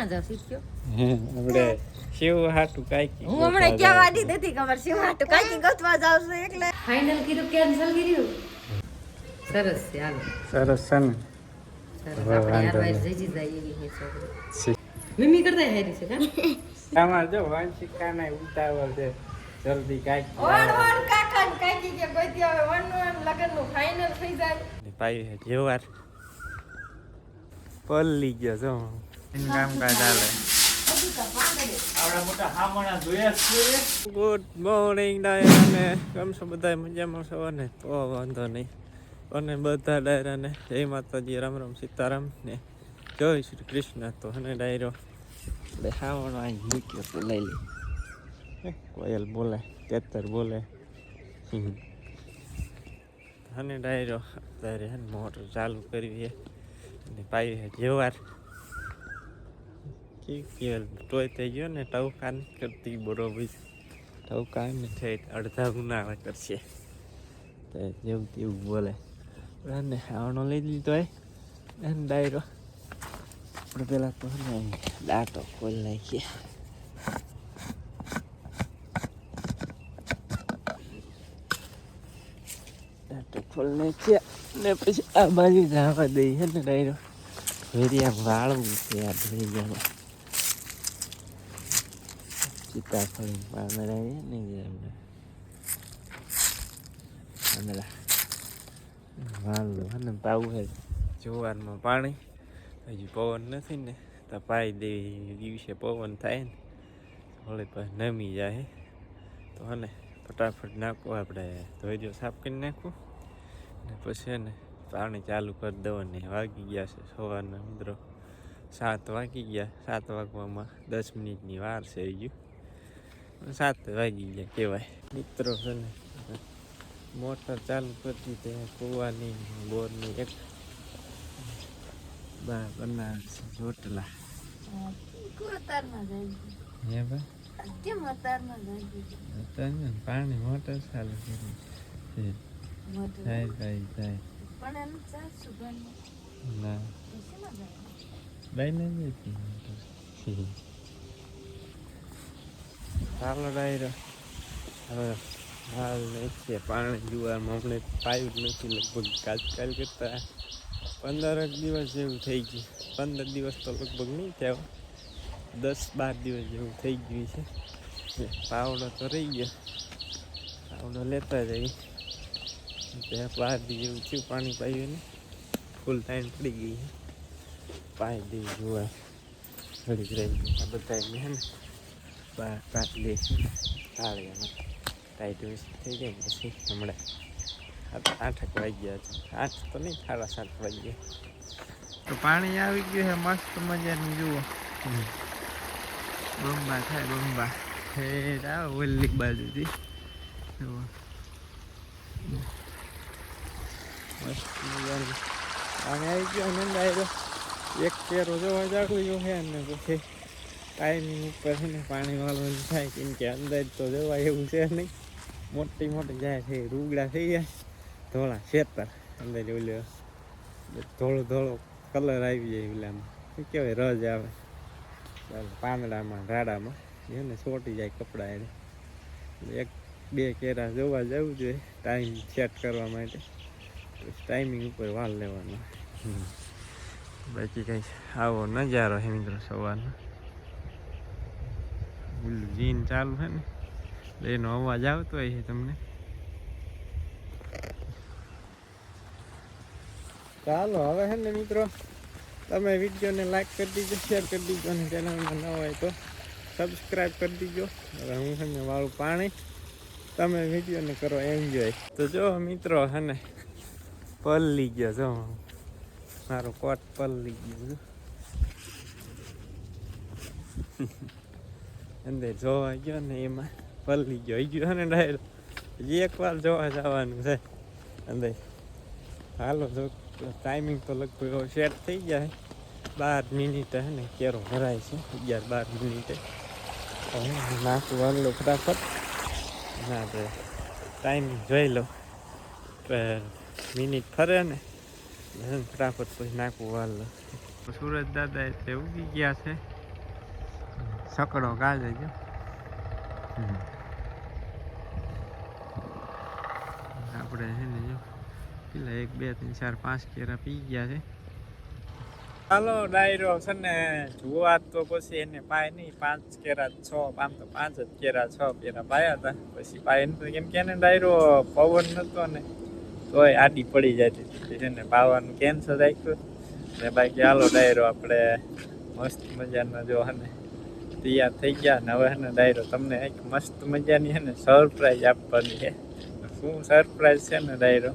ક્યાં જાવ શીખ્યો આપણે શિવ હાટુ કાંઈક હું હમણાં ક્યાં વાડી નથી ખબર શિવ હાટુ કાંઈક ગોતવા જાવ છું એટલે. ફાઇનલ કીધું કેન્સલ કર્યું સરસ છે હાલો. સરસ છે ને. મિમી કરતા હેરી કા? આમાં જો વાંશિકાના ઉતાવળ છે જલ્દી કાકા કાકી કે કોઈ દી હવે વન વન લગનનું ફાઇનલ થઈ જાય. પાઈ જેવાર પલ્લી ગયો છો કામકાજ ચાલે ગુડ મોર્નિંગ ડાયરાને કેમ છો? બધા મજામાં છો? ને તો વાંધો નહીં. અને બધા ડાયરાને જય માતાજી, રામ રામ, સીતારામ ને જય શ્રી કૃષ્ણ. તો અને ડાયરો એટલે હાવણો અહીં મૂક્યો તો લઈ લે. કોયલ બોલે તેતર બોલે. અને ડાયરો, અત્યારે મોટર ચાલુ કરવી અને પાઈ જેવાર. કે તોય થઈ ગયો ને ટવકા નથી કરતી બરોબર ટવકા ને ઠેઠ અડધા ગુના કરશે તો જેવું તેવું બોલે ને આવણો લઈ લીધો હોય અને ડાયરો આપણે પેલા તો દાંતો ખોલ નાખીએ દાંતો ખોલ નાખીએ ને પછી આ બાજુ જવા દઈએ ને ડાયરો ભેરિયા વાળવું છે આ ભેરિયામાં સીતાફળ પાંદડા છે ને જે આપણે પાંદડા વાળું અને પાવું હે જુવારમાં પાણી હજી પવન નથી ને તો પાઈ દેવી દિવસે પવન થાય ને થોડી પછી નમી જાય તો હને ફટાફટ નાખવું આપણે ધોઈજો સાફ કરી નાખવું ને પછી ને પાણી ચાલુ કરી દેવાની વાગી ગયા છે સવારના મિત્રો સાત વાગી ગયા સાત વાગવામાં દસ મિનિટની વાર છે હજુ સાત વાગી ગયા કહેવાય. મિત્રો છે ને મોટર ચાલુ કરતી તે કૂવાની બોરની એક. બા બનાવે છે રોટલા. હે ભાઈ ને પાણી મોટર ચાલુ કરી છે. જાય જાય ના. લઈને મોટર ચાલો ડાયરો. હવે હાલ છે પાણી જુવારમાં આપણે પાયું જ નથી લગભગ. આજકાલ કરતા પંદર દિવસ જેવું થઈ ગયું. પંદર દિવસ તો લગભગ નહીં થયા દસ બાર દિવસ જેવું થઈ ગયું છે. પાવડો તો રહી ગયો. પાવડો લેતા જઈએ ત્યાં બાર દી જેવું થયું પાણી પાયું ને ફૂલ ટાઈમ પડી ગઈ પાઈ દઈ જોવા. ઘડીક રહી આ બધા એમને હે ને બહાર કાઢી લે થાળીમાં ટાઈટ થઈ ને પછી હમણાં આ વાગી ગયા છે આઠ તો નહીં સાડા સાત વાગ્યા તો પાણી આવી ગયું છે, મસ્ત મજાનું, જુઓ. બંબા થાય, બંબા. હે ઓલી બાજુથી. મસ્ત મજાનું. પાણી આવી ગયો નંદ આવ્યો એક કેરો જોવા જાગું ગયું છે અને પછી ટાઈમિંગ ઉપર છે ને પાણી વાળવાનું થાય કેમ કે અંદર તો જવાય એવું છે નહીં મોટી મોટી જાય છે રૂગડા થઈ જાય ધોળા ખેતર અંદર ઓલે ધોળો ધોળો કલર આવી જાય ઓલામાં શું કહેવાય રજ આવે ચાલો પાંદડામાં રાડામાં એને ચોટી જાય કપડાં એને એક બે કેરા જોવા જવું જોઈએ ટાઈમ સેટ કરવા માટે ટાઈમિંગ ઉપર વાલ લેવાનો હમ. બાકી કઈ આવો નજારો છે મિત્રો સવારનો ઓલું જીન ચાલુ છે ને એનો અવાજ આવતો હોય છે તમને. ચાલો, હવે છે ને મિત્રો, તમે વિડીયોને લાઈક કરી દીજો શેર કરી દીજો, અને ચેનલમાં ન હોય તો સબસ્ક્રાઈબ કરી દીજો. હવે હું છે ને વાળું પાણી, તમે વિડીયોને કરો એન્જોય તો જો મિત્રો છે ને પલ્લી ગયો જો મારો કોટ પલ્લી ગયો. અંદર જોવા ગયો ને એમાં પલ્લી ગયો ગયો ને ડાયરેક્ટ. હજી એકવાર જોવા જવાનું છે. અંદર હાલો જો ટાઈમિંગ તો લગભગ સેટ થઈ જાય. બાર મિનિટે ને, કેરો ભરાય છે. અગિયાર બાર મિનિટે. નાખું વાલો ફટાફટ. ના, તો ટાઈમિંગ જોઈ લો. મિનિટ ફરે ને ફટાફટ પછી નાખું વાલો સુરજ દાદા એટલે ઉગી ગયા છે. સકડો જો હમ. આપણે છે ને પેલા એક, બે, ત્રણ, ચાર, પાંચ કેરા પી ગયા છે. હાલો, ડાયરો, છે ને જોવા તો પછી એને પાય નહીં, પાંચ કેરા છ, આમ તો પાંચ જ કેરા છ કેરા પાયા હતા. પછી પાય નહીં કેમ કે એને ડાયરો, પવન નતો ને, તોય આડી પડી જતી હતી. છે ને પાવાનું કેન્સલ રાખ્યું. ને બાકી હાલો, ડાયરો, આપણે મસ્ત મજાનો જો ને તૈયાર થઈ ગયા ને હવે હે ને ડાયરો તમને એક મસ્ત મજાની છે ને સરપ્રાઈઝ આપવાની છે શું સરપ્રાઈઝ છે ને ડાયરો?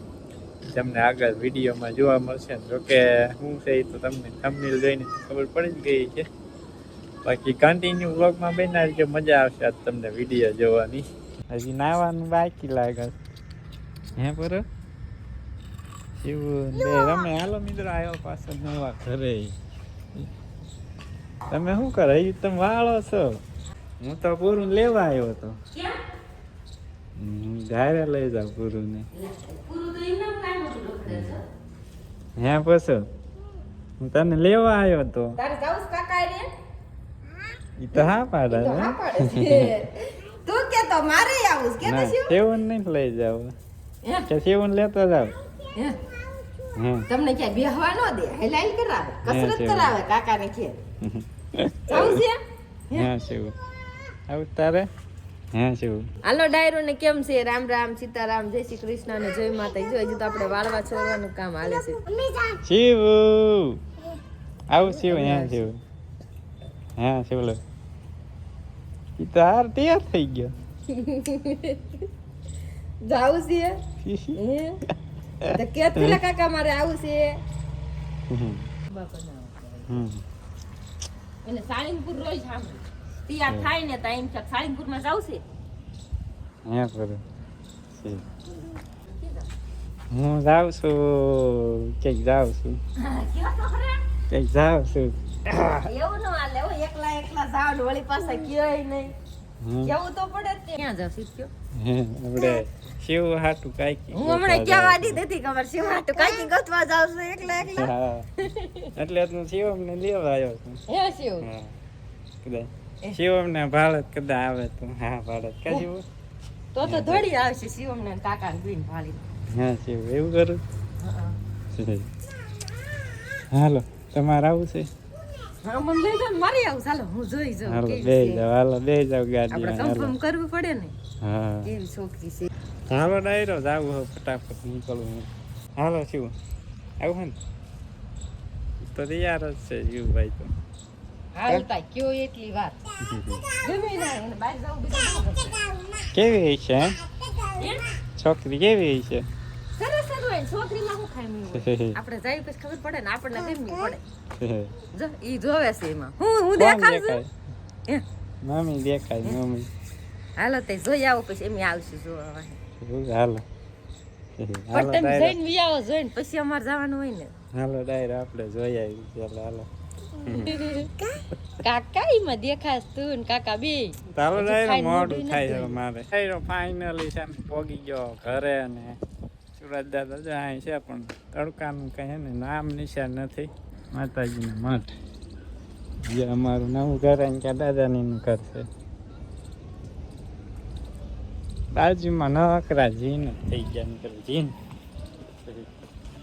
તમને આગળ વિડીયોમાં જોવા મળશે જોકે શું છે એ તો તમને થંબનેલ જોઈને ખબર પડી જ ગઈ છે. બાકી કન્ટિન્યુ વ્લોગમાં બેના જો મજા આવશે આજ તમને વીડિયો જોવાની. હજી નાવાનું બાકી લાગે. હે બરો એવું રમે હાલો મિત્રો આવ્યો પાછળ નવા ઘરે. તમે શું કરે? તમે વાળો છો? હું તો પૂરું લેવા આવ્યો હતો ઘરે લઈ જાવ પૂરું ને તો. હે પછી? હું તને લેવા આવ્યો હતો જાઉં રે ઈ તો હા પાડે તો તું કે તો મારે આવું કે તો સેવન નહીં લઈ જાવ? કે સેવન લેતો જાવ તમને ક્યાંય બેહવા ન દે હેલાઈ કરાવે કસરત કરાવે કાકાને છે હે? સેવન આવું તારે? હા શિવ. હાલો ડાયરો ને કેમ છે? રામ રામ સીતારામ જય શ્રી કૃષ્ણ અને જય માતા જો હજી તો આપણે વાળવા છોડવાનું કામ હાલે છે. શિવ! આવું શિવ હે શિવ. હા શિવ લો. ઈ તૈયાર થઈ ગયો. જાવું છે? તો કે પેલા કાકા મારે આવું છે? હમ. એને સાળીંગપુર રોજ સાંભળે તૈયાર થાય ને તો એમ છે સાળીંગપુરમાં જાવ છે હે કરે હું જાઉં છું. ક્યાંક જાઉં છું. ક્યાંક જાઉં છું. એવું ન હાલે એકલા એકલા જાવ ને વળી પાસે કયોય નહીં. હમ. તો પડે ક્યાં જાવ શીખ્યો આપણે શિવ. હાટું કાંઈક હું હમણાં ક્યાં દી નથી ખબર શિવ હાટું કાંઈક ગોતવા જાવ છું એકલા એકલા. એટલે તું શિવમને લેવા આવ્યો છું. હે શિવ. હા. કદાચ. શિવમને ભારત કદાચ આવે તું. હા ભારત કા શિવ? તો તો દોડી આવશે શિવમ ને કાકા ને બીન ભાળી હા શિવ એવું કરું? હાલો તમારે આવું છે? મને લઈ જાવ મારી આવું. ચાલો હું જોઈ જાઉં હાલો બે જાવ હાલો બે જાવ ગાડી આપણે કન્ફર્મ કરવું પડે ને? હા. કેવી છોકરી છે? હાલો ડાયરો જાવું ફટાફટ હાલો શિવ આવું ને? તો તૈયાર જ છે શિવભાઈ તો. હાલતા કયો એટલી વાર? ગમે ના એને બહાર જાવું બીજું શું કરશે? કેવી છે હે? હે? છોકરી કેવી છે સરસ જ હોય છોકરીમાં શું ખાઈ આપણે જાય પછી ખબર પડે ને આપણને ગમવી પડે. જો ઈ જોવે છે એમાં. હું હું દેખાડું છું? મમ્મી દેખાય મમ્મી. હાલો તે જોઈ આવો પછી એમ આવશું જો વાહે. હાલો. તમે જઈને વી આવો જોઈને. પછી અમારે જવાનું હોય ને. હાલો ડાયર આપણે જોઈ આવી ચાલો હાલો. કાકા ઈમાં દેખાશ તું ને કાકા બે. તારો ડાયર મોડું થાય છે મારે. ડાયરો ફાઇનલી છે પોગી ગયો ઘરે ને. સુરત દાદા છે પણ તડકાનું કહે ને નામ નિશાન નથી. માતાજીનું મઠ. જે અમારું નવું ઘર અહીં કે દાદાનીનું ઘર છે. બાજુમાં નકરા જીન થઈ ગયા મિત્ર જીન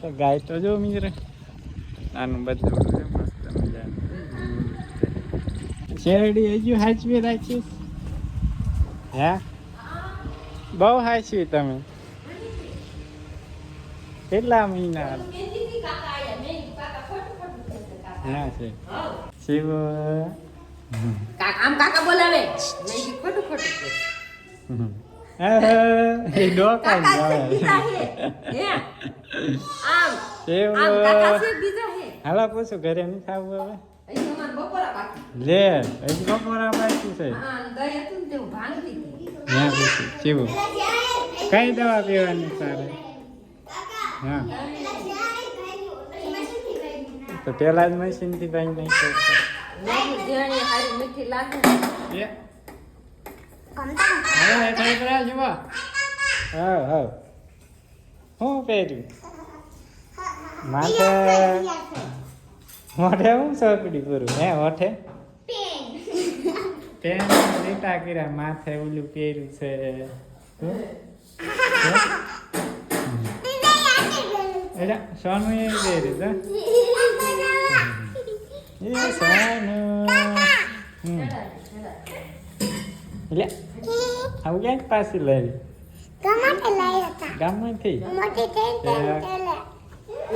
તો ગાય તો જો મિત્ર આનું બધું મસ્ત મજાનું. શેરડી હજુ હાચવી રાખીશ? હે? બહુ હાચવી તમે. કેટલા મહિના? હા છે. શિવ. આમ કાકા બોલાવે. ખોટું ખોટું. એ ડોકા હાલો પૂછું ઘરે નહીં ખાવું હવે? લે હજી બપોરા બાકી છે. કઈ દવા પીવાની સારે તો પેલા જ મશીનથી ભાઈ નહીં હા હા શું પહેર્યું? માથે મોઢે હું સોકડી પૂરું હે હોઠે પેન લીટા કર્યા માથે ઓલું પહેર્યું છે. શું? એટલે સોનું એ પહેર્યું છે એ સોનું હમ. એટલે આવું ક્યાંક પાછી લઈ ગામમાંથી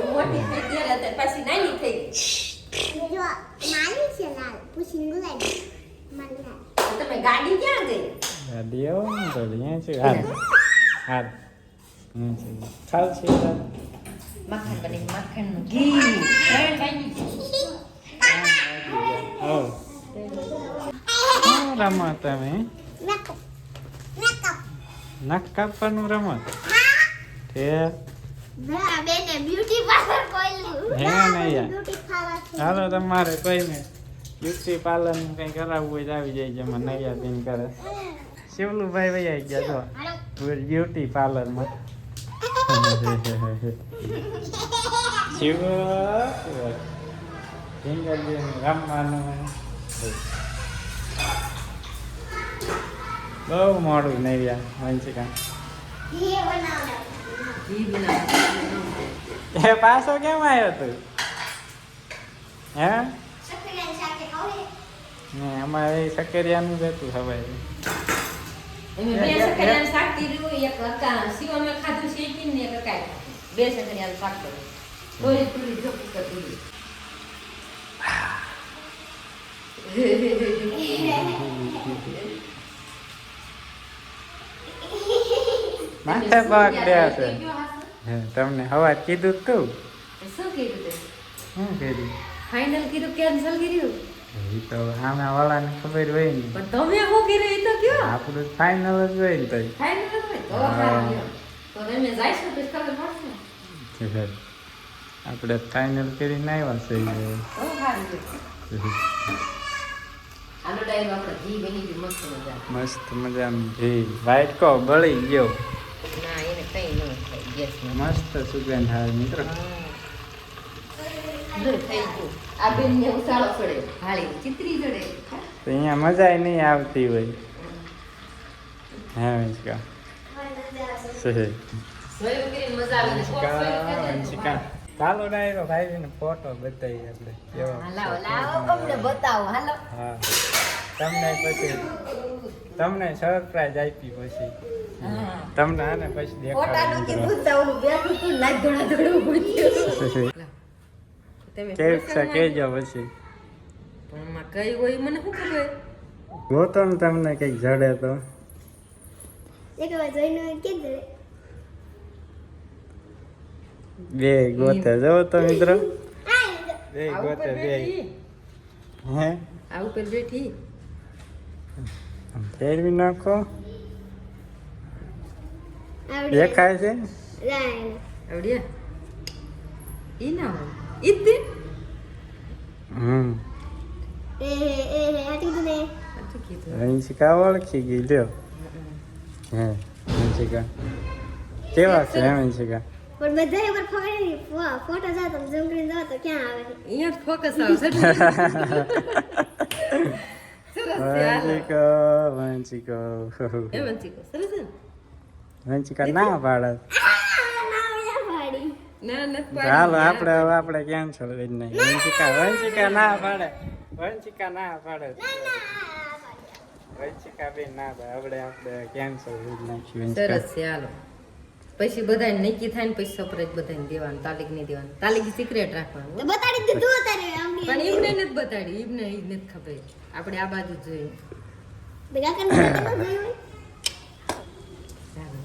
મોટી થઈ ત્યારે પાછી નાની થઈ તમે ગાડી ક્યાં ગઈ ગાડી આવો ને તો અહીંયા છે હાલ હાલ હમ છે ચાલ છે મક્ખન બને મક્ખનનું ઘી હો રમો તમે નખ કાપવાનું રમત તે બ્યુટી પાર્લર કોઈ હે નૈયા બ્યુટી પાર્લર ચાલો તમારે કોઈને બ્યુટી પાર્લરનું કઈ કરાવવું હોય આવી જાય મને નૈયા દિન કરે શિવલુભાઈ ભાઈ આવી ગયા તો બ્યુટી પાર્લરમાં શિવ સિંગલ રમવાનું બહુ મોડું નૈયા વંશિકા ઘી બનાવડા ઘી બનાવ એ પાછો કેમ આવ્યો તું હે સકરિયા સાથે ખાવે ને અમારે સકરિયાનું જ હતું હવે એમે બે સકરિયાનું શાક કર્યું એક અકા શિવમે ખાધું શેકીને ને એક અકાએ બે સકરિયાનું શાક કર્યું. થોડી થોડી જોકી કરી માથે પાક ગયા છે તમને હવા કીધું તું? શું કીધું શું કીધું? ફાઇનલ કીધું કેન્સલ કર્યું? એ તો આમે વાળાને ખબર હોય ને. પણ તમે શું કર્યું? એ તો કયો? આપણું ફાઇનલ જ હોય ને તઈ. ફાઇનલ હોય? તો તમે ખબર પડશે આપણે ફાઇનલ કરીને આવ્યા છે તો સારું આનો ડાયરો આપણે ઘી બની ગયું મસ્ત મજા મસ્ત ઘી. વાઈટ કો બળી ગયો. ના એને કઈ ન થાય ગેસ મસ્ત સુગંધ આવે મિત્રો. થઈ ગયું. આ બેન ને ઉસાળો ચડે હાળી ચિત્રી ચડે તો અહીંયા મજા નહીં આવતી હોય. હા વંશિકા ચાલો ડાયરો ભાઈ ને ફોટો બતાવી આપણે. કેવો હા, બતાવો હાલો. તમને પછી તમને સરપ્રાઈઝ આપી પછી. તમને આને પછી દેખાડું તમે કેવું છે? પ્રસંગમાં કહેજો પછી. પણ કઈ હોય મને શું ખબર? ગોતો ને તમને કંઈક જડે તો. એક વાર જોઈને કીધું બે ગોતે. જો તો મિત્રો. બે ગોતે બે. હે? આ ઉપર બેઠી. આમ ફેરવી નાખો. દેખાય છે? આવડ્યા? ઈ ના હોય. ઈ જ તે હમ એ હે એ હે આ કીધું ને સાચું કીધું વંશિકા ઓળખી ગઈ લ્યો હે વંશિકા કેવા છે હે વંશિકા પણ બધા ઉપર ફોડી ફોટો જાવ તમે ઝૂમ કરીને જાવ તો ક્યાં આવે અહીંયા જ ફોકસ આવશે સરસ છે, હાલો. વંશિકો વંશિકો એમ જ શીખો. સરસ છે ને? વંશિકા ના પાડે આ ના ઓલા પાડી ના નથી ચાલો પાડી. આપણે હવે આપણે કેન્સલ કરી નાખીએ. વંશિકા વંશિકા ના પાડે. વંશિકા ના પાડે. વંશિકા બેન ના પાડે. આપણે આપણે કેન્સલ કરી નાખીએ સરસ છે હાલો. પછી બધાને નક્કી થાય ને પછી સપરેટ બધાને દેવાનું તાલીક નહીં દેવાનું. તાલીક સિક્રેટ રાખવાનું બતાડી દીધું અત્યારે પણ એમને નથી બતાડી એમને ઈ નથી ખબર. આપણે આ બાજુ જ જોઈએ ચાલો.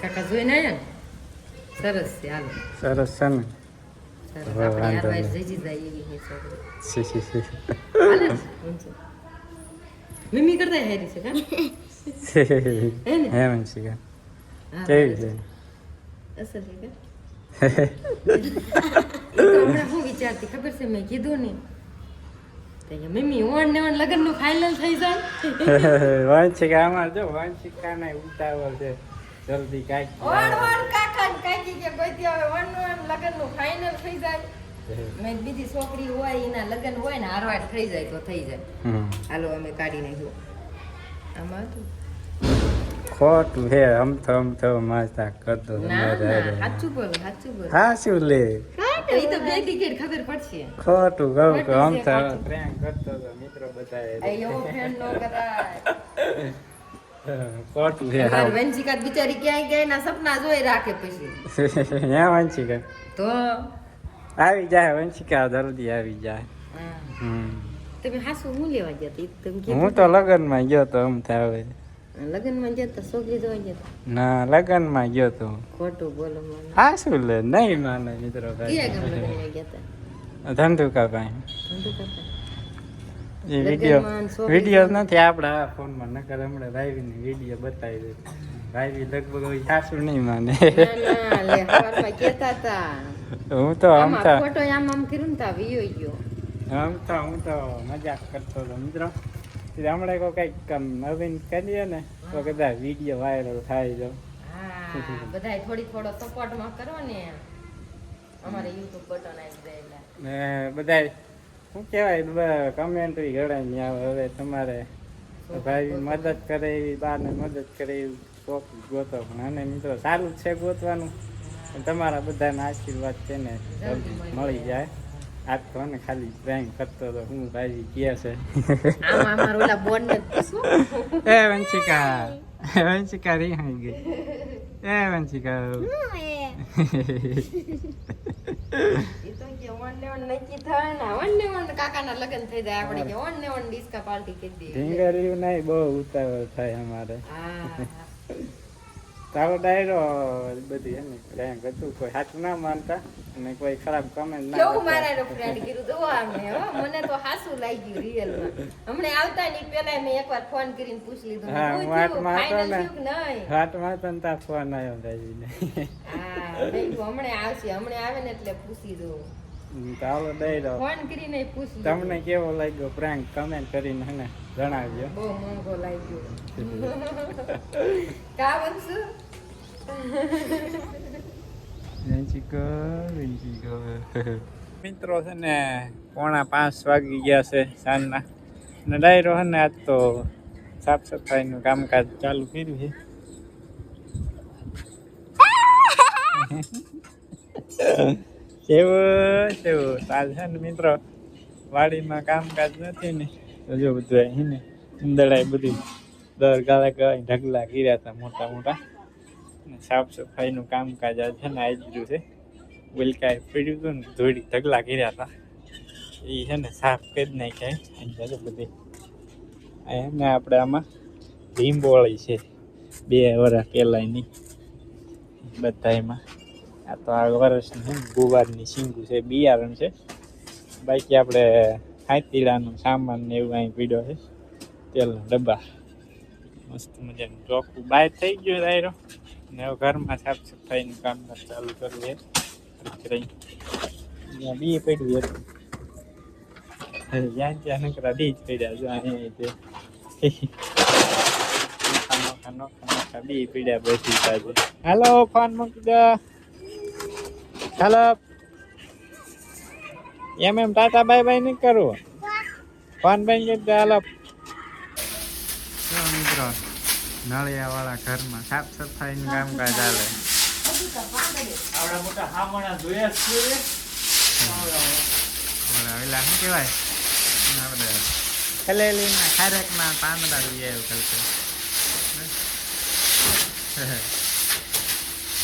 કાકા જોઈને આવ્યા ને? સરસ છે હાલો સરસ. છે ને વાંધો નહીં. કરતા હેરી છે કા? હે ને? હે વંશિકા હા, કેવી છે. અસલ છે કા? એ તો હમણાં હું વિચારતી ખબર છે? મેં કીધું ને મમ્મી ઓણ ને ઓણ લગ્નનું ફાઇનલ થઈ જાય. વંશિકા અમાર જો વંશિકા ને ઉતાવળ છે. જલ્દી કાંઈક કાકા કે કોઈ દી હવે વનનું ઓણ લગ્નનું ફાઇનલ થઈ જાય. મેં બીજી છોકરી હોય એના લગ્ન હોય ને હારવાડ થઈ જાય તો થઈ જાય. હમ. હાલો અમે કાઢી નાખ્યું આમાં હતું. ખોટું હે આમ તો આમ તો કરતો ના તમારે ના હારે. સાચું બોલ સાચું બોલ. હા શું લે. તો બે ટિકિટ ખબર પડશે. ખોટું કે પ્રેમ કરતો મિત્રો બધા એવો ફ્રેન્ડ નો કરાય. ખોટું છે વંશિકા બિચારી ક્યાંય ક્યાંય ના સપના જોઈ રાખે પછી. ત્યાં વંશિકા. તો? આવી જાય વંશિકા જલ્દી આવી જાય. હા. તમે હાસુ હું લેવા ગયા તમે હું તો લગ્નમાં ગયો તો આમ થાવે લગ્નમાં ગયો તો? છોકરી જોવા ગયા ના લગ્નમાં ગયો તો. ખોટું બોલો મને. હા શું લે નહીં માને મિત્રો ધંધુકા ભાઈ? એ વીડિયો વીડિયો નથી આપણા ફોનમાં નકર હમણાં રાયવીને વીડિયો બતાવી દે. રાયવી લગભગ સાસુ નહીં માને. હું તો આમ તો ફોટો આમ આમ કર્યું ને તા વિયો ગયો. આમ તો હું તો મજાક કરતો હતો મિત્રો હમણાં કોઈ કંઈક નવીન કરીએ ને તો કદાચ વીડિયો વાયરલ થાય જો બધા બધાય થોડી થોડો સપોર્ટમાં કરો ને. અમારે યુટ્યુબ બટન આવી ગયેલા. ને બધાય શું કહેવાય કમેન્ટ ઘડાઈ આવે. હવે તમારે ભાઈ મદદ કરે એવી બાને મદદ કરે એવી શોખ ગોતો. પણ અને મિત્રો સારું જ છે ગોતવાનું. તમારા બધાના આશીર્વાદ છે ને મળી જાય. આજ તો ને ખાલી પ્રેમ કરતો હતો હું ભાઈ કહે છે. ને એ વંશિકા વંશિકા રિહાઈ ગઈ. એ વંશિકા. એ તો કે વન ને વન નક્કી થાય ને વન ને વન કાકાના લગ્ન થઈ જાય આપણે કે વન ને વન ડિસ્કા પાર્ટી કરી દઈએ. ઢીંગળ્યું નહીં બહુ ઉતાવળ થાય અમારે. તારો ડાયરો બધી હે ને હતું કોઈ સાચું ના માનતા અને કોઈ ખરાબ કમેન્ટ ના કેવું મારા ફ્રેન્ડ કીધું જો આમે હો મને તો હાસુ લાગ્યું રિયલમાં. હમણે આવતા ની પેલા મેં એકવાર ફોન કરીને પૂછી લીધું હા, હતો ફાઇનલ ને. તો ફોન આવ્યો હા મેં હમણે આવશે હમણે આવે ને એટલે પૂછી દઉં. તારો ડાયરો ફોન કરીને પૂછી તમને કેવો લાગ્યો પ્રેન્ક કમેન્ટ કરીને મને જણાવજો. બહુ મોંઘો લાગ્યો. કા બનશું? મિત્રો છે ને પોણા પાંચ વાગી ગયા છે સાંજના. ને ડાયરો છે ને આજ તો સાફ સફાઈનું કામકાજ ચાલુ કર્યું છે. કેવું કેવું ચાલ ને મિત્રો, વાડીમાં કામકાજ નથી ને તો જો બધું અહીં ને ઉંદડાય બધું દર ગાળા ગાળા ઢગલા ગીર્યા હતા મોટા મોટા. સાફ સફાઈનું કામકાજ આ છે ને આજર્યું છે. ઉલકાએ પડ્યું હતું ને, ધોળી ઢગલા ગીર્યા હતા. એ છે ને સાફ કરી નાખ્યા અહીંયા જો બધી. ને આપણે આમાં લીંબોળી છે. બે વર્ષ પહેલાંની. બધા એમાં આ તો આ વર્ષની ગુવારની સિંગુ છે, બિયારણ છે. બાકી આપણે ખાતીડાનું સામાન ને એવું અહીં પીડ્યો છે. તેલના ડબ્બા. મસ્ત મજાનું ચોખ્ખું બહાર થઈ ગયો દાયરો ને હવે ઘરમાં સાફ સફાઈનું કામ ચાલુ કરીએ. અહીંયા બી પડ્યું હતું. જ્યાં ત્યાં નકરા બી જ પડ્યા જો અહીંયા તે. નોખા નોખા બી પીડ્યા બેસી હાલો, ફોન મૂકી દો. હાલો. એમ એમ ટાટા, બાય બાય નહીં કરવું ફોન બંધ કરી હાલો. મિત્રો. નળિયા વાળા ઘરમાં સાફ સફાઈનું કામકાજ ચાલે. આવડા મોટા શું કહેવાય? બધા ખલેલીના ખારેકના પાંદડા આવ્યો કલકે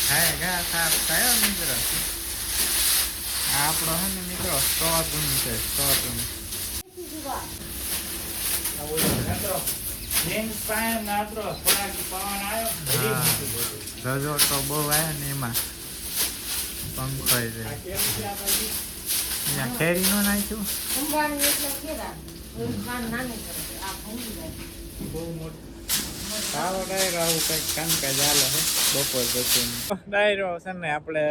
હા, ઘા સાફ મિત્રો? આપણો હે ને મિત્રો સ્ટોર રૂમ છે સ્ટોર રૂમ રજો તો બહુ આવ્યો ને એમાં. પંખો છે. અહીંયા કેરી નો નાખ્યું? બહુ સારો ડાયરો આવું કંઈક કામકાજ હાલે છે બપોર પછી. ડાયરો છે ને આપણે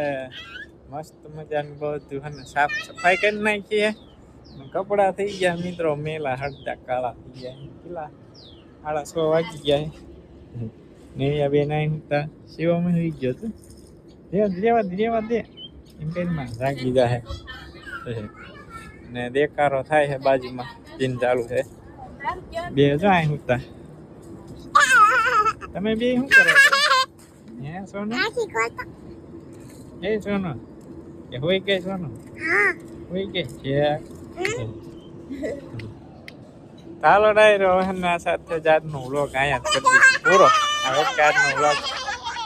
મસ્ત મજાનું બધું છે સાફ સફાઈ કરી નાખીએ. કપડા થઈ ગયા મિત્રો મેલા હળદા કાળા થઈ ગયા પેલા સાડા છ વાગી ગયા નેયા બે નાઈ હતા સેવામાં થઈ ગયો હતો. રેવા દે રેવા દે એમ કરીને જાગી જાય ને દેકારો થાય છે બાજુમાં દિન ચાલુ છે બે જો અહીં હતા. તમે બે શું કરો હે સોનું? એ સોનું. કે હોય કે સોનું હોય કે છે? ચાલો ડાયરો ના સાથે જાતનો વ્લોગ અહીંયા જ કરી દઈશું. પૂરો હવે આજનો વ્લોગ.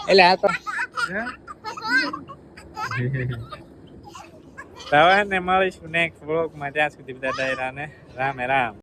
એટલે આ તો હે? તો હવે ને મળીશું નેક્સ્ટ વ્લોગમાં. ત્યાં સુધી બધા ડાયરાને રામે રામ.